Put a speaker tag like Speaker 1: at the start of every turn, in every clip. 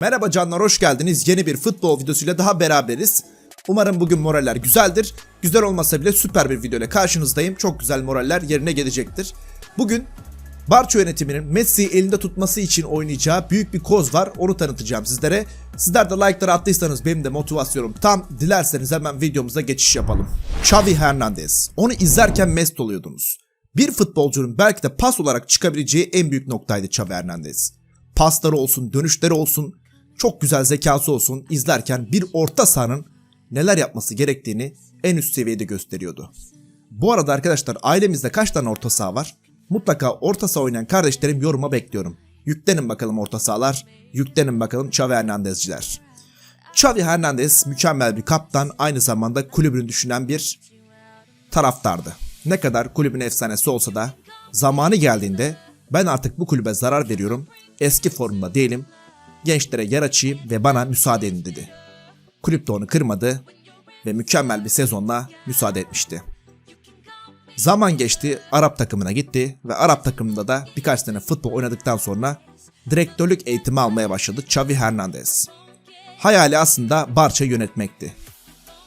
Speaker 1: Merhaba canlar hoş geldiniz. Yeni bir futbol videosuyla daha beraberiz. Umarım bugün moraller güzeldir. Güzel olmasa bile süper bir video ile karşınızdayım. Çok güzel moraller yerine gelecektir. Bugün Barça yönetiminin Messi'yi elinde tutması için oynayacağı büyük bir koz var. Onu tanıtacağım sizlere. Sizler de like'ları attıysanız benim de motivasyonum tam. Dilerseniz hemen videomuza geçiş yapalım. Xavi Hernandez. Onu izlerken mest oluyordunuz. Bir futbolcunun belki de pas olarak çıkabileceği en büyük noktaydı Xavi Hernandez. Pasları olsun, dönüşleri olsun, çok güzel zekası olsun izlerken bir orta sahanın neler yapması gerektiğini en üst seviyede gösteriyordu. Bu arada arkadaşlar ailemizde kaç tane orta saha var? Mutlaka orta saha oynayan kardeşlerim yoruma bekliyorum. Yüklenin bakalım orta sahalar, yüklenin bakalım Xavi Hernandezciler. Xavi Hernandez mükemmel bir kaptan, aynı zamanda kulübünü düşünen bir taraftardı. Ne kadar kulübün efsanesi olsa da zamanı geldiğinde ben artık bu kulübe zarar veriyorum, eski formda değilim, gençlere yer açayım ve bana müsaade edin dedi. Kulüp de onu kırmadı ve mükemmel bir sezonla müsaade etmişti. Zaman geçti, Arap takımına gitti ve Arap takımında da birkaç sene futbol oynadıktan sonra direktörlük eğitimi almaya başladı Xavi Hernandez. Hayali aslında Barça yönetmekti.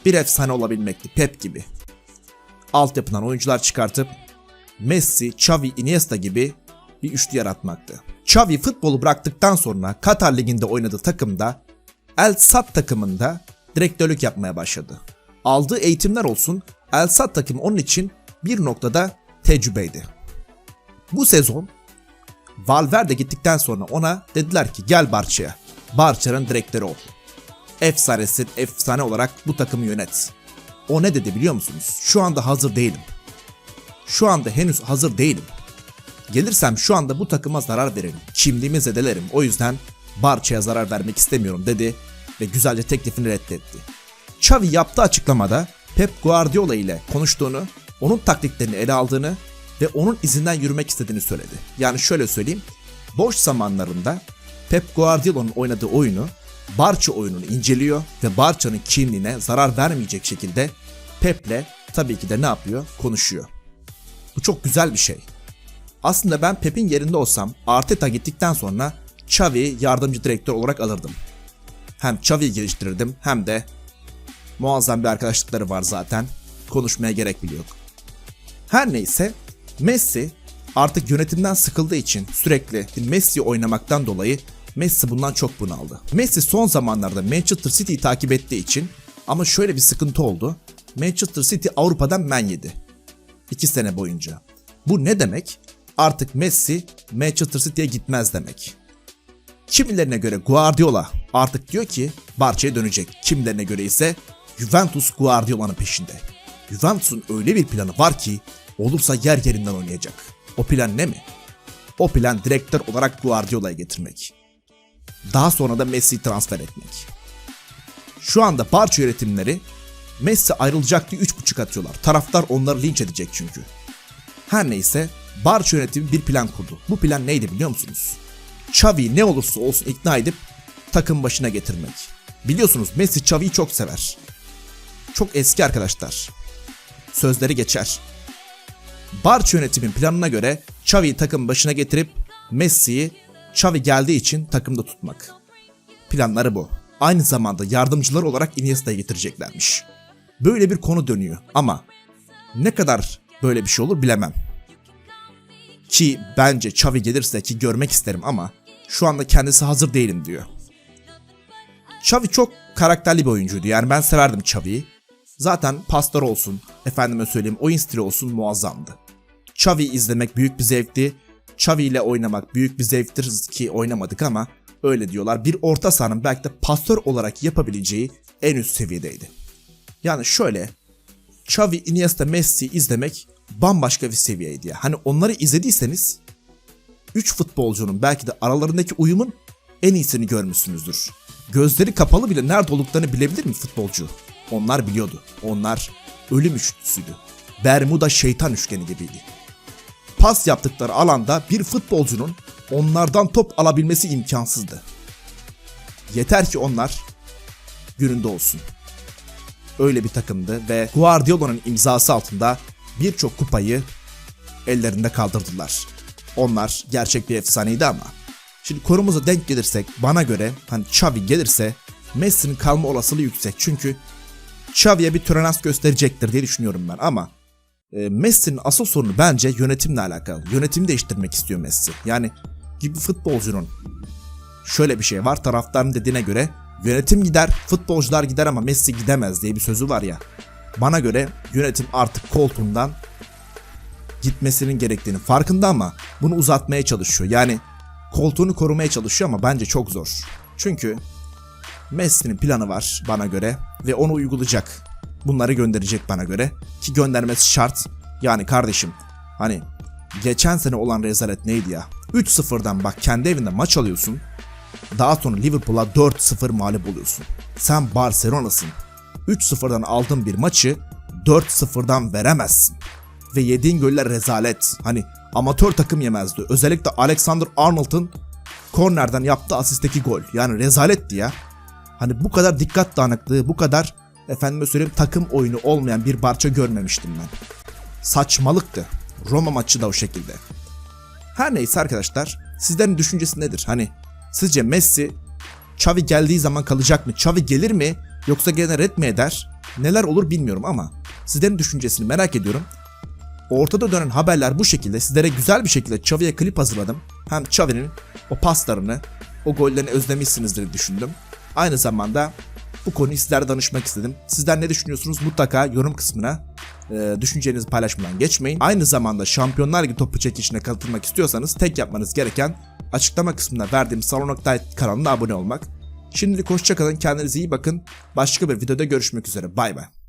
Speaker 1: Bir efsane olabilmekti Pep gibi. Altyapıdan oyuncular çıkartıp Messi, Xavi, Iniesta gibi bir üçlü yaratmaktı. Xavi futbolu bıraktıktan sonra Katar Ligi'nde oynadığı takımda El Sadd takımında direktörlük yapmaya başladı. Aldığı eğitimler olsun El Sadd takımı onun için bir noktada tecrübeydi. Bu sezon Valverde gittikten sonra ona dediler ki gel Barça'ya. Barça'nın direktörü ol. Efsanesin efsane olarak bu takımı yönet. O ne dedi biliyor musunuz? Şu anda hazır değilim. Şu anda henüz hazır değilim. Gelirsem şu anda bu takıma zarar veririm. Kimliğimi zedelerim. O yüzden Barça'ya zarar vermek istemiyorum dedi ve güzelce teklifini reddetti. Xavi yaptığı açıklamada Pep Guardiola ile konuştuğunu, onun taktiklerini ele aldığını ve onun izinden yürümek istediğini söyledi. Yani şöyle söyleyeyim, boş zamanlarında Pep Guardiola'nın oynadığı oyunu, Barça oyununu inceliyor ve Barça'nın kimliğine zarar vermeyecek şekilde Pep'le tabii ki de ne yapıyor? Konuşuyor. Bu çok güzel bir şey. Aslında ben Pep'in yerinde olsam Arteta gittikten sonra Xavi yardımcı direktör olarak alırdım. Hem Xavi'yi geliştirirdim hem de muazzam bir arkadaşlıkları var zaten. Konuşmaya gerek bile yok. Her neyse Messi artık yönetimden sıkıldığı için sürekli Messi oynamaktan dolayı Messi bundan çok bunaldı. Messi son zamanlarda Manchester City'yi takip ettiği için ama şöyle bir sıkıntı oldu. Manchester City Avrupa'dan men yedi. 2 sene boyunca. Bu ne demek? Artık Messi Manchester City'ye gitmez demek. Kimilerine göre Guardiola artık diyor ki Barça'ya dönecek. Kimilerine göre ise Juventus Guardiola'nın peşinde. Juventus'un öyle bir planı var ki olursa yer yerinden oynayacak. O plan ne mi? O plan direktör olarak Guardiola'yı getirmek. Daha sonra da Messi'yi transfer etmek. Şu anda Barça yönetimleri Messi ayrılacak diye 3.5 atıyorlar. Taraftar onları linç edecek çünkü. Her neyse Barça yönetimi bir plan kurdu. Bu plan neydi biliyor musunuz? Xavi ne olursa olsun ikna edip takım başına getirmek. Biliyorsunuz Messi Xavi'yi çok sever. Çok eski arkadaşlar. Sözleri geçer. Barça yönetimin planına göre Xavi'yi takım başına getirip Messi'yi Xavi geldiği için takımda tutmak. Planları bu. Aynı zamanda yardımcılar olarak Iniesta'yı getireceklermiş. Böyle bir konu dönüyor ama ne kadar böyle bir şey olur bilemem. Ki bence Xavi gelirse ki görmek isterim ama şu anda kendisi hazır değilim diyor. Xavi çok karakterli bir oyuncuydu. Yani ben severdim Xavi'yi. Zaten pastor olsun, efendime söyleyeyim oyun stili olsun muazzamdı. Xavi izlemek büyük bir zevkti. Xavi ile oynamak büyük bir zevktir ki oynamadık ama öyle diyorlar. Bir orta sahanın belki de pastör olarak yapabileceği en üst seviyedeydi. Yani şöyle Xavi, Iniesta, Messi izlemek bambaşka bir seviyeydi ya. Hani onları izlediyseniz 3 futbolcunun belki de aralarındaki uyumun en iyisini görmüşsünüzdür. Gözleri kapalı bile nerede olduklarını bilebilir mi futbolcu? Onlar biliyordu. Onlar ölüm üçlüsüydü. Bermuda şeytan üçgeni gibiydi. Pas yaptıkları alanda bir futbolcunun onlardan top alabilmesi imkansızdı. Yeter ki onlar gününde olsun. Öyle bir takımdı ve Guardiola'nın imzası altında birçok kupayı ellerinde kaldırdılar. Onlar gerçek bir efsaneydi ama şimdi konumuza denk gelirsek bana göre hani Xavi gelirse Messi'nin kalma olasılığı yüksek. Çünkü Xavi'ye bir tolerans gösterecektir diye düşünüyorum ben ama e, Messi'nin asıl sorunu bence yönetimle alakalı. Yönetimi değiştirmek istiyor Messi. Yani gibi futbolcunun şöyle bir şey var taraftarın dediğine göre yönetim gider futbolcular gider ama Messi gidemez diye bir sözü var ya. Bana göre yönetim artık koltuğundan gitmesinin gerektiğini farkında ama bunu uzatmaya çalışıyor. Yani koltuğunu korumaya çalışıyor ama bence çok zor. Çünkü Messi'nin planı var bana göre ve onu uygulayacak. Bunları gönderecek bana göre ki göndermesi şart. Yani kardeşim hani geçen sene olan rezalet neydi ya? 3-0'dan bak kendi evinde maç alıyorsun. Daha sonra Liverpool'a 4-0 mağlup oluyorsun. Sen Barcelona'sın. 3-0'dan aldığın bir maçı 4-0'dan veremezsin. Ve yediğin goller rezalet. Hani amatör takım yemezdi. Özellikle Alexander Arnold'un kornerden yaptığı asistteki gol. Yani rezaletti ya. Hani bu kadar dikkat dağınıklığı, bu kadar efendime söyleyeyim takım oyunu olmayan bir parça görmemiştim ben. Saçmalıktı. Roma maçı da o şekilde. Her neyse arkadaşlar, sizlerin düşüncesi nedir? Hani sizce Messi Xavi geldiği zaman kalacak mı? Xavi gelir mi? Yoksa gene red mi eder? Neler olur bilmiyorum ama sizlerin düşüncesini merak ediyorum. Ortada dönen haberler bu şekilde. Sizlere güzel bir şekilde Xavi'ye klip hazırladım. Hem Xavi'nin o paslarını, o gollerini özlemişsinizdir düşündüm. Aynı zamanda bu konuyu sizlere danışmak istedim. Sizler ne düşünüyorsunuz mutlaka yorum kısmına e, düşüncelerinizi paylaşmadan geçmeyin. Aynı zamanda Şampiyonlar Ligi topu çekişine katılmak istiyorsanız tek yapmanız gereken açıklama kısmında verdiğim Salon.it kanalına abone olmak. Şimdilik hoşçakalın kendinize iyi bakın. Başka bir videoda görüşmek üzere bay bay.